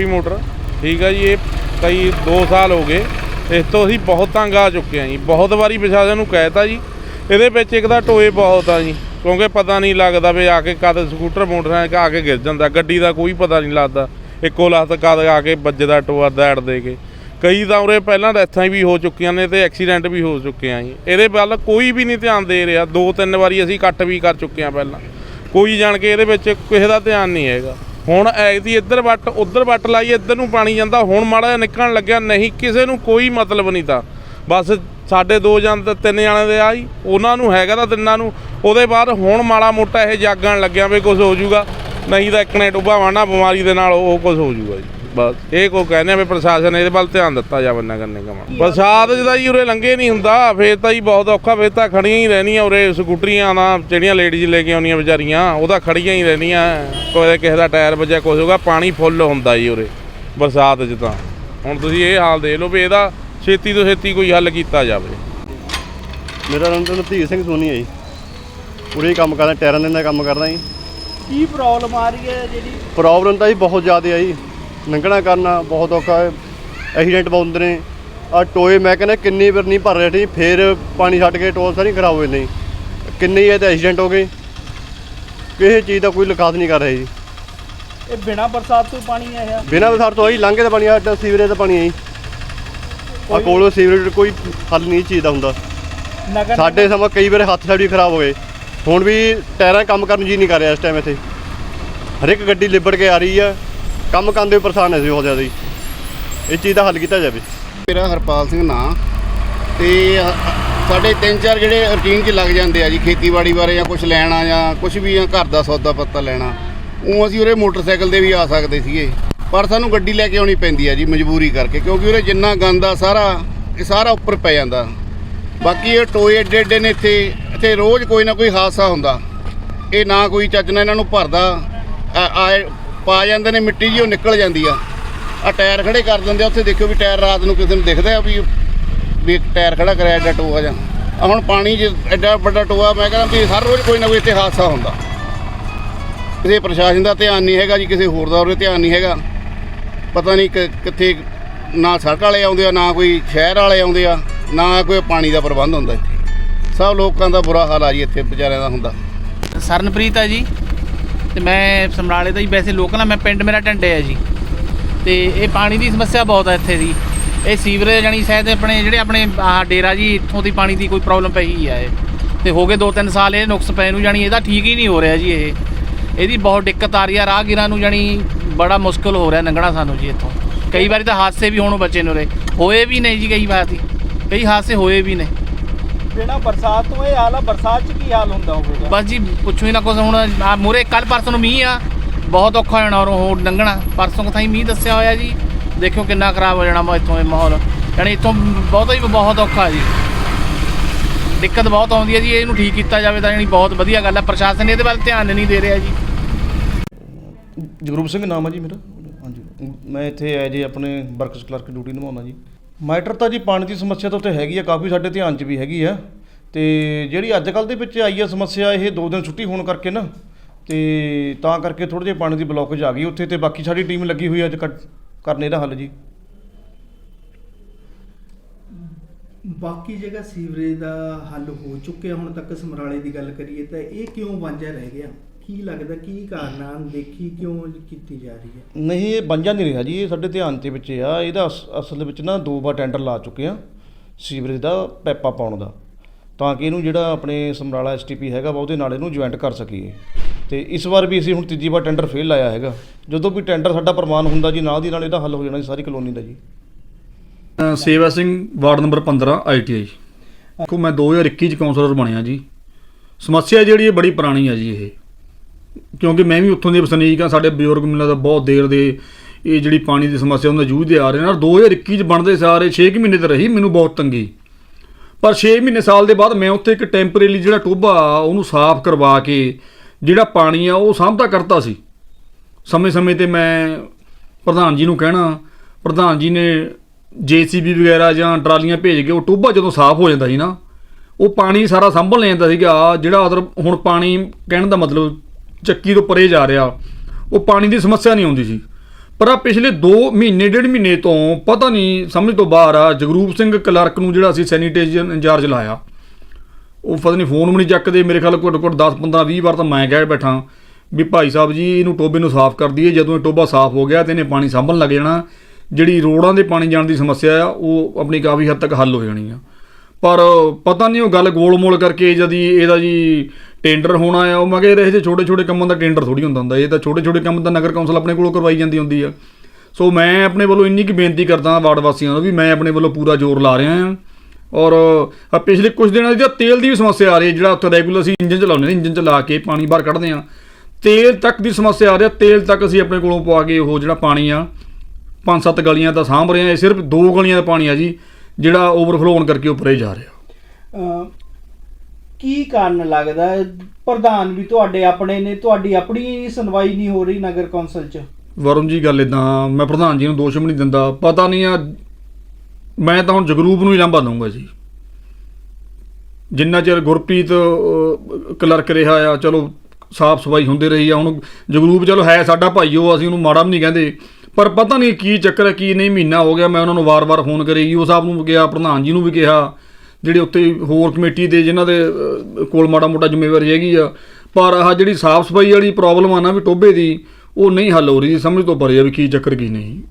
Happy motor. ਠੀਕ ਆ ਜੀ, ਇਹ ਕਈ 2 ਸਾਲ ਹੋ ਗਏ। ਇਸ ਤੋਂ ਅਸੀਂ ਬਹੁਤ ਤੰਗ ਆ ਚੁੱਕੇ ਆ ਜੀ। ਬਹੁਤ ਵਾਰੀ ਪ੍ਰਸ਼ਾਸਨ ਨੂੰ ਕਹਿਤਾ ਜੀ। ਇਹਦੇ ਵਿੱਚ ਇੱਕ ਤਾਂ ਟੋਏ ਬਹੁਤ ਆ ਜੀ, ਕਿਉਂਕਿ ਪਤਾ ਨਹੀਂ ਲੱਗਦਾ ਵੀ ਆ ਕੇ ਕਦ ਸਕੂਟਰ ਮੋਟਰਸਾਈਕਲ ਆ ਕੇ ਗਿਰ ਜਾਂਦਾ। ਗੱਡੀ ਦਾ ਕੋਈ ਪਤਾ ਨਹੀਂ ਲੱਗਦਾ, ਇੱਕੋ ਲੱਤ ਕਦ ਆ ਕੇ ਵੱਜਦਾ ਟੋਆ ਦੈੜ ਦੇ ਕੇ। ਕਈ ਤਾਂ ਉਰੇ ਪਹਿਲਾਂ ਡੈਥਾਂ ਵੀ ਹੋ ਚੁੱਕੀਆਂ ਨੇ ਤੇ ਐਕਸੀਡੈਂਟ ਵੀ ਹੋ ਚੁੱਕੇ ਆ ਜੀ। ਇਹਦੇ ਵੱਲ ਕੋਈ ਵੀ ਨਹੀਂ ਧਿਆਨ ਦੇ ਰਿਹਾ। ਦੋ ਤਿੰਨ ਵਾਰੀ ਅਸੀਂ ਕੱਟ ਵੀ ਕਰ ਚੁੱਕੇ ਆ ਪਹਿਲਾਂ। ਕੋਈ ਜਾਣ ਕੇ ਇਹਦੇ ਵਿੱਚ ਕਿਸੇ ਦਾ ਧਿਆਨ ਨਹੀਂ ਹੈਗਾ। ਹੁਣ ਐਦੀ ਇੱਧਰ ਵੱਟ, ਉੱਧਰ ਵੱਟ ਲਾਈ, ਇੱਧਰ ਨੂੰ ਪਾਣੀ ਜਾਂਦਾ, ਹੁਣ ਮਾੜਾ ਜਿਹਾ ਨਿਕਲਣ ਲੱਗਿਆ, ਨਹੀਂ ਕਿਸੇ ਨੂੰ ਕੋਈ ਮਤਲਬ ਨਹੀਂ ਤਾਂ। ਬਸ ਸਾਡੇ ਦੋ ਜਣ ਤਿੰਨ ਜਾਣੇ ਦੇ ਆਈ ਉਹਨਾਂ ਨੂੰ ਹੈਗਾ ਤਾਂ ਤਿੰਨਾਂ ਨੂੰ। ਉਹਦੇ ਬਾਅਦ ਹੁਣ ਮਾੜਾ ਮੋਟਾ ਇਹ ਜਾਗਣ ਲੱਗਿਆ ਵੀ ਕੁਝ ਹੋ ਜਾਊਗਾ। ਨਹੀਂ ਤਾਂ ਇੱਕ ਨੇ ਡੁੱਬਾ ਵਾਣਾ ਬਿਮਾਰੀ ਦੇ ਨਾਲ ਉਹ ਕੁਝ ਹੋ ਜਾਊਗਾ ਜੀ। ਬਸ ਇਹ ਕੋ ਕਹਿੰਦੇ ਆ ਵੀ ਪ੍ਰਸ਼ਾਸਨ ਇਹਦੇ ਵੱਲ ਧਿਆਨ ਦਿੱਤਾ ਜਾਵੇ ਨਗਰ ਨਿਗਮ ਬਰਸਾਤ ਜਿਹਦਾ ਜੀ ਉਰੇ ਲੰਘੇ ਨਹੀਂ ਹੁੰਦਾ ਫੇਰ ਤਾਂ ਜੀ ਬਹੁਤ ਔਖਾ ਫੇਰ ਤਾਂ ਖੜੀਆਂ ਹੀ ਰਹਿਣੀਆਂ ਉਰੇ ਸਕੂਟਰੀਆਂ ਦਾ ਜਿਹੜੀਆਂ ਲੇਡੀਜ਼ ਲੈ ਕੇ ਆਉਂਦੀਆਂ ਵਿਚਾਰੀਆਂ ਉਹਦਾ ਖੜੀਆਂ ਹੀ ਰਹਿਣੀਆਂ। ਕੋਈ ਕਿਸੇ ਦਾ ਟਾਇਰ ਵੱਜਿਆ ਕੁਝ ਹੋਗਾ ਪਾਣੀ ਫੁੱਲ ਹੁੰਦਾ ਜੀ ਉਰੇ ਬਰਸਾਤ 'ਚ ਤਾਂ। ਹੁਣ ਤੁਸੀਂ ਇਹ ਹਾਲ ਦੇਖ ਲਓ ਵੀ ਇਹਦਾ ਛੇਤੀ ਤੋਂ ਛੇਤੀ ਕੋਈ ਹੱਲ ਕੀਤਾ ਜਾਵੇ। ਮੇਰਾ ਨਾਮ ਤਾਂ ਨਵਦੀਪ ਸਿੰਘ ਸੋਨੀ ਹੈ ਜੀ। ਪੂਰੇ ਹੀ ਕੰਮ ਕਰਦਾ ਟਾਇਰਾਂ ਦੇ ਦਾ ਕੰਮ ਕਰਦਾ ਜੀ। ਕੀ ਪ੍ਰੋਬਲਮ ਆ ਰਹੀ ਹੈ ਜਿਹੜੀ ਪ੍ਰੋਬਲਮ ਤਾਂ ਜੀ ਬਹੁਤ ਜ਼ਿਆਦਾ ਆ ਜੀ। ਲੰਘਣਾ ਕਰਨਾ ਬਹੁਤ ਔਖਾ ਹੈ। ਐਕਸੀਡੈਂਟ ਬਹੁਤ ਹੁੰਦੇ ਨੇ। ਆ ਟੋਏ ਮੈਂ ਕਹਿੰਦਾ ਕਿੰਨੀ ਵਾਰ ਨਹੀਂ ਭਰ ਰਹੇ ਸੀ ਫੇਰ ਪਾਣੀ ਛੱਡ ਕੇ ਟੋਲ ਸਾਰੀ ਖਰਾਬ ਹੋ ਜਾਂਦੇ ਜੀ ਕਿੰਨੇ ਇਹ ਤਾਂ ਐਕਸੀਡੈਂਟ ਹੋ ਗਏ। ਕਿਸੇ ਚੀਜ਼ ਦਾ ਕੋਈ ਲਿਖਾਤ ਨਹੀਂ ਕਰ ਰਹੇ ਜੀ। ਇਹ ਬਿਨਾ ਬਰਸਾਤ ਤੋਂ ਪਾਣੀ ਆਇਆ ਬਿਨਾਂ ਵਿਸਾਰ ਤੋਂ ਆਈ ਲੰਘੇ ਦਾ ਪਾਣੀ ਆ ਸੀਵਰੇਜ ਦਾ ਪਾਣੀ ਜੀ। ਆ ਕੋਲੋਂ ਸੀਵਰੇਜ ਕੋਈ ਹੱਲ ਨਹੀਂ ਚੀਜ਼ ਦਾ ਹੁੰਦਾ। ਨਗਰ ਸਾਡੇ ਸਮਾਂ ਕਈ ਵਾਰ ਹੱਥ ਸਾਡੀ ਖਰਾਬ ਹੋ ਗਏ ਹੁਣ ਵੀ ਟਾਇਰਾਂ ਕੰਮ ਕਰਨ ਜੀ ਨਹੀਂ ਕਰ ਰਿਹਾ ਇਸ ਟਾਈਮ ਇੱਥੇ। ਹਰ ਇੱਕ ਗੱਡੀ ਲਿਬੜ ਕੇ ਆ ਰਹੀ ਆ। ਕੰਮ ਕਰਨ ਦੇ ਪਰੇਸ਼ਾਨ ਹੈ ਸੀ ਬਹੁਤ ਜ਼ਿਆਦਾ ਜੀ। ਇਹ ਚੀਜ਼ ਦਾ ਹੱਲ ਕੀਤਾ ਜਾਵੇ। ਮੇਰਾ ਹਰਪਾਲ ਸਿੰਘ ਨਾਂ। ਤੇ ਸਾਡੇ ਤਿੰਨ ਚਾਰ ਜਿਹੜੇ ਰੂਟੀਨ 'ਚ ਲੱਗ ਜਾਂਦੇ ਆ ਜੀ, ਖੇਤੀਬਾੜੀ ਬਾਰੇ ਜਾਂ ਕੁਝ ਲੈਣਾ ਜਾਂ ਕੁਝ ਵੀ ਜਾਂ ਘਰ ਦਾ ਸੌਦਾ ਪੱਤਾ ਲੈਣਾ, ਉਹ ਅਸੀਂ ਉਰੇ ਮੋਟਰਸਾਈਕਲ ਦੇ ਵੀ ਆ ਸਕਦੇ ਸੀਗੇ। ਪਰ ਸਾਨੂੰ ਗੱਡੀ ਲੈ ਕੇ ਆਉਣੀ ਪੈਂਦੀ ਆ ਜੀ, ਮਜਬੂਰੀ ਕਰਕੇ, ਕਿਉਂਕਿ ਉਰੇ ਜਿੰਨਾ ਗੰਦ ਆ ਸਾਰਾ, ਇਹ ਸਾਰਾ ਉੱਪਰ ਪੈ ਜਾਂਦਾ। ਬਾਕੀ ਇਹ ਟੋਏ ਏਡੇ ਏਡੇ ਨੇ ਇੱਥੇ ਇੱਥੇ ਰੋਜ਼ ਕੋਈ ਨਾ ਕੋਈ ਹਾਦਸਾ ਹੁੰਦਾ। ਇਹ ਨਾ ਕੋਈ ਚੱਜ ਨਾਲ ਇਹਨਾਂ ਨੂੰ ਭਰਦਾ ਆ ਪਾ ਜਾਂਦੇ ਨੇ, ਮਿੱਟੀ ਜੀ ਉਹ ਨਿਕਲ ਜਾਂਦੀ ਆ। ਆ ਟਾਇਰ ਖੜੇ ਕਰ ਦਿੰਦੇ ਆ, ਉੱਥੇ ਦੇਖਿਓ ਵੀ ਟਾਇਰ ਰਾਤ ਨੂੰ ਕਿਸੇ ਨੂੰ ਦਿਖਦਾ ਆ ਵੀ ਵੀ ਟਾਇਰ ਖੜਾ ਕਰਿਆ ਐਡਾ ਟੋਆ ਜਾਂ ਹੁਣ ਪਾਣੀ 'ਚ ਐਡਾ ਵੱਡਾ ਟੋਆ, ਮੈਂ ਕਹਿੰਦਾ ਵੀ ਹਰ ਰੋਜ਼ ਕੋਈ ਨਾ ਕੋਈ ਇੱਥੇ ਹਾਦਸਾ ਹੁੰਦਾ। ਕਿਸੇ ਪ੍ਰਸ਼ਾਸਨ ਦਾ ਧਿਆਨ ਨਹੀਂ ਹੈਗਾ ਜੀ, ਕਿਸੇ ਹੋਰ ਦਾ ਉਰੇ ਧਿਆਨ ਨਹੀਂ ਹੈਗਾ। ਪਤਾ ਨਹੀਂ ਕਿ- ਕਿੱਥੇ ਨਾ ਸੜਕ ਵਾਲੇ ਆਉਂਦੇ ਆ, ਨਾ ਕੋਈ ਸ਼ਹਿਰ ਵਾਲੇ ਆਉਂਦੇ ਆ, ਨਾ ਕੋਈ ਪਾਣੀ ਦਾ ਪ੍ਰਬੰਧ ਹੁੰਦਾ ਇੱਥੇ। ਸਭ ਲੋਕਾਂ ਦਾ ਬੁਰਾ ਹਾਲ ਆ ਜੀ, ਇੱਥੇ ਵਿਚਾਰਿਆਂ ਦਾ ਹੁੰਦਾ। ਸਰਨਪ੍ਰੀਤ ਆ ਜੀ। ਤੇ ਮੈਂ ਸਮਰਾਲੇ ਦਾ ਹੀ ਵੈਸੇ ਲੋਕਲ ਆ ਮੈਂ ਪਿੰਡ ਮੇਰਾ ਟੰਡੇ ਆ ਜੀ। ਤੇ ਇਹ ਪਾਣੀ ਦੀ ਸਮੱਸਿਆ ਬਹੁਤ ਹੈ ਇੱਥੇ ਦੀ। ਇਹ ਸੀਵਰੇਜ ਜਾਨੀ ਸ਼ਾਇਦ ਆਪਣੇ ਜਿਹੜੇ ਆਪਣੇ, ਆਹ ਡੇਰਾ ਜੀ, ਇੱਥੋਂ ਦੀ ਪਾਣੀ ਦੀ ਕੋਈ ਪ੍ਰੋਬਲਮ ਪਈ ਹੈ ਇਹ। ਤੇ ਹੋ ਗਏ 2-3 ਸਾਲ ਇਹ ਨੁਕਸ ਪੈ ਨੂੰ ਜਾਨੀ ਇਹਦਾ ਠੀਕ ਹੀ ਨਹੀਂ ਹੋ ਰਿਹਾ ਜੀ ਇਹ। ਇਹਦੀ ਬਹੁਤ ਦਿੱਕਤ ਆ ਰਹੀ ਆ, ਰਾਹਗੀਰਾਂ ਨੂੰ ਜਾਨੀ ਬੜਾ ਮੁਸ਼ਕਲ ਹੋ ਰਿਹਾ ਲੰਘਣਾ ਸਾਨੂੰ ਜੀ ਇੱਥੋਂ। ਕਈ ਵਾਰੀ ਤਾਂ ਹਾਦਸੇ ਵੀ ਹੋਣੋਂ ਬਚੇ ਨੇ ਉਰੇ। ਹੋਏ ਵੀ ਨਹੀਂ ਜੀ ਕਈ ਵਾਰੀ ਕਈ ਹਾਦਸੇ ਹੋਏ ਵੀ ਨੇ। ਬਿਨਾ ਬਰਸਾਤ ਤੋਂ ਇਹ ਹਾਲ ਆ ਬਰਸਾਤ ਚ ਕੀ ਹਾਲ ਹੁੰਦਾ ਹੋਵੇਗਾ ਬਸ ਜੀ ਪੁੱਛੋ ਹੀ ਨਾ ਕੁਛ ਹੁਣ ਆ ਮੂਰੇ ਕੱਲ ਪਰਸੋਂ ਨੂੰ ਮੀਂਹ ਆ ਬਹੁਤ ਔਖਾ ਹੋ ਜਾਣਾ ਔਰ ਉਹ ਲੰਘਣਾ। ਪਰਸੋਂ ਕਥਾਈ ਮੀਂਹ ਦੱਸਿਆ ਹੋਇਆ ਜੀ ਦੇਖਿਓ ਕਿੰਨਾ ਖਰਾਬ ਹੋ ਜਾਣਾ ਵਾ ਇੱਥੋਂ ਇਹ ਮਾਹੌਲ। ਯਾਨੀ ਇੱਥੋਂ ਬਹੁਤ ਹੀ ਬਹੁਤ ਔਖਾ ਜੀ। ਦਿੱਕਤ ਬਹੁਤ ਆਉਂਦੀ ਹੈ ਜੀ ਇਹਨੂੰ ਠੀਕ ਕੀਤਾ ਜਾਵੇ ਤਾਂ ਯਾਨੀ ਬਹੁਤ ਵਧੀਆ ਗੱਲ ਹੈ ਪ੍ਰਸ਼ਾਸਨ ਇਹਦੇ ਵੱਲ ਧਿਆਨ ਨਹੀਂ ਦੇ ਰਿਹਾ ਜੀ। ਜਗਰੂਪ ਸਿੰਘ ਨਾਮ ਹੈ ਜੀ ਮੇਰਾ? ਹਾਂਜੀ। ਮੈਂ ਇੱਥੇ ਐਜ ਆਪਣੇ ਵਰਕਸ ਕਲਰਕ ਡਿਊਟੀ ਨਿਭਾਉਣਾ ਜੀ। ਮੈਟਰ ਤਾਂ ਜੀ ਪਾਣੀ ਦੀ ਸਮੱਸਿਆ ਤਾਂ ਉੱਥੇ ਹੈਗੀ ਆ, ਕਾਫੀ ਸਾਡੇ ਧਿਆਨ 'ਚ ਵੀ ਹੈਗੀ ਆ। ਤੇ ਜਿਹੜੀ ਅੱਜ ਕੱਲ ਦੇ ਵਿੱਚ ਆਈ ਆ ਸਮੱਸਿਆ, ਇਹ ਦੋ ਦਿਨ ਛੁੱਟੀ ਹੋਣ ਕਰਕੇ ਨਾ, ਤੇ ਤਾਂ ਕਰਕੇ ਥੋੜੇ ਜਿਹੇ ਪਾਣੀ ਦੀ ਬਲੋਕੇਜ ਆ ਗਈ। ਉੱਥੇ ਤੇ ਬਾਕੀ ਸਾਡੀ ਟੀਮ ਲੱਗੀ ਹੋਈ ਆ ਅੱਜ ਕੱਢ- ਕਰਨ ਇਹਦਾ ਹੱਲ ਜੀ। ਬਾਕੀ ਜਗ੍ਹਾ ਸੀਵਰੇਜ ਦਾ ਹੱਲ ਹੋ ਚੁੱਕਿਆ, ਹੁਣ ਤੱਕ ਸਮਰਾਲੇ ਦੀ ਗੱਲ ਕਰੀਏ ਤਾਂ ਇਹ ਕਿਉਂ ਵਾਂਝਾ ਰਹਿ ਗਿਆ? ਕੀ ਲੱਗਦਾ ਕੀ ਕਾਰਨ ਆ ਦੇਖੀ ਕਿਉਂ ਕੀਤੀ ਜਾ ਰਹੀ ਹੈ? ਨਹੀਂ ਇਹ ਬੰਜਾ ਨਹੀਂ ਰਿਹਾ ਜੀ ਇਹ ਸਾਡੇ ਧਿਆਨ ਦੇ ਵਿੱਚ ਆ। ਇਹਦਾ ਅਸ- ਅਸਲ ਵਿੱਚ ਨਾ ਦੋ ਵਾਰ ਟੈਂਡਰ ਲਾ ਚੁੱਕੇ ਆ ਸੀਵਰੇਜ ਦਾ ਪੈਪਾ ਪਾਉਣ ਦਾ। ਤਾਂ ਕਿ ਇਹਨੂੰ ਜਿਹੜਾ ਆਪਣੇ ਸਮਰਾਲਾ ਐਸਟੀਪੀ ਹੈਗਾ ਵਾ ਉਹਦੇ ਨਾਲ ਇਹਨੂੰ ਜੁਆਇੰਟ ਕਰ ਸਕੀਏ। ਤੇ ਇਸ ਵਾਰ ਵੀ ਅਸੀਂ ਹੁਣ ਤੀਜੀ ਵਾਰ ਟੈਂਡਰ ਫੇਲ ਲਾਇਆ ਹੈਗਾ। ਜਦੋਂ ਵੀ ਟੈਂਡਰ ਸਾਡਾ ਪ੍ਰਮਾਣ ਹੁੰਦਾ ਜੀ ਨਾਲ ਦੀ ਨਾਲ ਇਹਦਾ ਹੱਲ ਹੋ ਜਾਣਾ ਜੀ ਸਾਰੀ ਕਲੋਨੀ ਦਾ ਜੀ। ਅ, ਸੇਵਾ ਸਿੰਘ ਵਾਰਡ ਨੰਬਰ 15 ਆਈਟੀਆਈ ਦੇਖੋ ਮੈਂ 2021 ਚ ਕਾਉਂਸਲਰ ਬਣਿਆ ਜੀ। ਸਮੱਸਿਆ ਜਿਹੜੀ ਇਹ ਬੜੀ ਪੁਰਾਣੀ ਆ ਜੀ ਇਹ। ਕਿਉਂਕਿ ਮੈਂ ਵੀ ਉੱਥੋਂ ਦੇ ਵਸਨੀਕ ਆ ਸਾਡੇ ਬਜ਼ੁਰਗ ਮੈਨੂੰ ਲੱਗਦਾ ਬਹੁਤ ਦੇਰ ਦੇ ਇਹ ਜਿਹੜੀ ਪਾਣੀ ਦੀ ਸਮੱਸਿਆ ਉਹਨਾਂ ਜੂਝਦੇ ਆ ਰਹੇ ਨੇ। ਔਰ 2021 ਚ ਬਣਦੇ ਸਾਰੇ 6 ਮਹੀਨੇ ਤੇ ਰਹੀ, ਮੈਨੂੰ ਬਹੁਤ ਤੰਗੀ। ਪਰ 6 ਮਹੀਨੇ ਸਾਲ ਦੇ ਬਾਅਦ ਮੈਂ ਉੱਥੇ ਇੱਕ ਟੈਂਪਰੇਰੀ ਜਿਹੜਾ ਟੋਭਾ ਉਹਨੂੰ ਸਾਫ਼ ਕਰਵਾ ਕੇ ਜਿਹੜਾ ਪਾਣੀ ਆ, ਉਹ ਸਾਂਭਦਾ ਕਰਤਾ ਸੀ। ਸਮੇਂ-ਸਮੇਂ ਤੇ ਮੈਂ ਪ੍ਰਧਾਨ ਜੀ ਨੂੰ ਕਹਿਣਾ, ਪ੍ਰਧਾਨ ਜੀ ਨੇ ਜੀਸੀਬੀ ਵਗੈਰਾ ਜਾਂ ਟਰਾਲੀਆਂ ਭੇਜ ਕੇ ਉਹ ਟੋਭਾ ਜਦੋਂ ਸਾਫ਼ ਹੋ ਜਾਂਦਾ ਸੀ ਨਾ, ਉਹ ਪਾਣੀ ਸਾਰਾ ਸੰਭਲ ਲੈਂਦਾ ਸੀਗਾ। ਜਿਹੜਾ ਅਦਰ ਹੁਣ ਪਾਣੀ ਕਹਿਣ ਦਾ ਮਤਲਬ ਚੱਕੀ ਤੋਂ ਪਰੇ ਜਾ ਰਿਹਾ। ਉਹ ਪਾਣੀ ਦੀ ਸਮੱਸਿਆ ਨਹੀਂ ਆਉਂਦੀ ਸੀ। ਪਰ ਆ ਪਿਛਲੇ 2 ਮਹੀਨੇ, ਡੇਢ ਮਹੀਨੇ ਤੋਂ ਪਤਾ ਨਹੀਂ, ਸਮਝ ਤੋਂ ਬਾਹਰ ਆ, ਜਗਰੂਪ ਸਿੰਘ ਕਲਰਕ ਨੂੰ ਜਿਹੜਾ ਅਸੀਂ ਸੈਨੀਟੇਸ਼ਨ ਇੰਚਾਰਜ ਲਾਇਆ। ਉਹ ਪਤਾ ਨਹੀਂ ਫੋਨ ਵੀ ਨਹੀਂ ਚੱਕਦੇ, ਮੇਰੇ ਖਿਆਲ ਘੱਟੋ ਘੱਟ 10 15 20 ਵਾਰ ਤਾਂ ਮੈਂ ਕਹਿ ਬੈਠਾ ਵੀ ਭਾਈ ਸਾਹਿਬ ਜੀ, ਇਹਨੂੰ ਟੋਬੇ ਨੂੰ ਸਾਫ਼ ਕਰ ਦਈਏ, ਜਦੋਂ ਇਹ ਟੋਬਾ ਸਾਫ਼ ਹੋ ਗਿਆ ਤੇ ਇਹਨੇ ਪਾਣੀ ਸਾਂਭਣ ਲੱਗ ਜਾਣਾ। ਜਿਹੜੀ ਰੋਡਾਂ ਦੇ ਪਾਣੀ ਜਾਣ ਦੀ ਸਮੱਸਿਆ ਆ, ਉਹ ਆਪਣੀ ਕਾਫੀ ਹੱਦ ਤੱਕ ਹੱਲ ਹੋ ਜਾਣੀ ਆ। ਪਰ ਪਤਾ ਨਹੀਂ ਉਹ ਗੱਲ ਗੋਲ-ਮੋਲ ਕਰਕੇ ਜਦੀ ਇਹਦਾ ਜੀ ਟੈਂਡਰ ਹੋਣਾ ਆ, ਉਹ ਮੈਂ ਕਿਹਾ ਇਹ ਜਿਹੇ ਛੋਟੇ-ਛੋਟੇ ਕੰਮਾਂ ਦਾ ਟੈਂਡਰ ਥੋੜੀ ਹੁੰਦਾ ਹੁੰਦਾ, ਇਹ ਤਾਂ ਛੋਟੇ-ਛੋਟੇ ਕੰਮ ਤਾਂ ਨਗਰ ਕੌਂਸਲ ਆਪਣੇ ਕੋਲੋਂ ਕਰਵਾਈ ਜਾਂਦੀ ਹੁੰਦੀ ਆ। ਸੋ ਮੈਂ ਆਪਣੇ ਵੱਲੋਂ ਇੰਨੀ ਕੁ ਬੇਨਤੀ ਕਰਦਾ ਵਾਰਡ ਵਾਸੀਆਂ ਨੂੰ ਵੀ ਮੈਂ ਆਪਣੇ ਵੱਲੋਂ ਪੂਰਾ ਜ਼ੋਰ ਲਾ ਰਿਹਾ ਹਾਂ ਔਰ ਆ ਪਿਛਲੇ ਕੁਝ ਦਿਨਾਂ ਦੀ ਤਾਂ ਤੇਲ ਦੀ ਵੀ ਸਮੱਸਿਆ ਆ ਰਹੀ ਹੈ, ਜਿਹੜਾ ਉੱਥੇ ਰੈਗੂਲਰ ਅਸੀਂ ਇੰਜਨ ਚਲਾਉਂਦੇ ਨੇ, ਇੰਜਨ ਚਲਾ ਕੇ ਪਾਣੀ ਬਾਹਰ ਕੱਢਦੇ ਆ। ਤੇਲ ਤੱਕ ਦੀ ਸਮੱਸਿਆ ਆ ਰਹੀ ਹੈ, ਤੇਲ ਤੱਕ ਅਸੀਂ ਆਪਣੇ ਕੋਲੋਂ ਪਵਾ ਕੇ ਉਹ ਜਿਹੜਾ ਪਾਣੀ ਆ ਪੰਜ ਸੱਤ ਗਲੀਆਂ ਦਾ ਸਾਂਭ ਰਹੇ ਆ, ਇਹ ਸਿਰਫ ਦੋ ਗਲੀਆਂ ਦਾ ਪਾਣੀ ਆ ਜੀ। ਜਿਹੜਾ ਓਵਰਫਲੋ ਹੋਣ ਕਰਕੇ ਉੱਪਰੇ ਜਾ ਰਿਹਾ। ਕੀ ਕਾਰਨ ਲੱਗਦਾ? ਪ੍ਰਧਾਨ ਵੀ ਤੁਹਾਡੇ ਆਪਣੇ ਨੇ ਤੁਹਾਡੀ ਆਪਣੀ ਸੁਣਵਾਈ ਨਹੀਂ ਹੋ ਰਹੀ ਨਗਰ ਕੌਂਸਲ 'ਚ। ਵਰੁਣ ਜੀ ਗੱਲ ਇਦਾਂ ਮੈਂ ਪ੍ਰਧਾਨ ਜੀ ਨੂੰ ਦੋਸ਼ ਵੀ ਨਹੀਂ ਦਿੰਦਾ। ਪਤਾ ਨਹੀਂ ਆ ਮੈਂ ਤਾਂ ਹੁਣ ਜਗਰੂਪ ਨੂੰ ਹੀ ਲਾਂਭਾ ਦਊਂਗਾ ਜੀ। ਜਿੰਨਾ ਚਿਰ ਗੁਰਪ੍ਰੀਤ ਕਲਰਕ ਰਿਹਾ ਆ ਚਲੋ ਸਾਫ਼ ਸਫ਼ਾਈ ਹੁੰਦੀ ਰਹੀ ਆ। ਹੁਣ ਜਗਰੂਪ ਚਲੋ ਹੈ ਸਾਡਾ ਭਾਈ ਉਹ ਅਸੀਂ ਉਹਨੂੰ ਮਾੜਾ ਵੀ ਨਹੀਂ ਕਹਿੰਦੇ। ਪਰ ਪਤਾ ਨਹੀਂ ਕੀ ਚੱਕਰ ਹੈ, ਕੀ ਨਹੀਂ, ਮਹੀਨਾ ਹੋ ਗਿਆ, ਮੈਂ ਉਹਨਾਂ ਨੂੰ ਵਾਰ-ਵਾਰ ਫੋਨ ਕਰੇ। ਯੂ ਸਾਹਿਬ ਨੂੰ ਕਿਹਾ, ਪ੍ਰਧਾਨ ਜੀ ਨੂੰ ਵੀ ਕਿਹਾ, ਜਿਹੜੇ ਉੱਤੇ ਹੋਰ ਕਮੇਟੀ ਦੇ, ਜਿਨ੍ਹਾਂ ਦੇ ਕੋਲ ਮਾੜਾ ਮੋਟਾ ਜ਼ਿੰਮੇਵਾਰੀ ਹੈਗੀ ਆ। ਪਰ ਆਹ ਜਿਹੜੀ ਸਾਫ਼ ਸਫ਼ਾਈ ਵਾਲੀ ਪ੍ਰੋਬਲਮ ਆ ਨਾ ਵੀ ਟੋਬੇ ਦੀ, ਉਹ ਨਹੀਂ ਹੱਲ ਹੋ ਰਹੀ, ਸਮਝ ਤੋਂ ਪਰੇ ਆ ਵੀ ਕੀ ਚੱਕਰ, ਕੀ ਨਹੀਂ।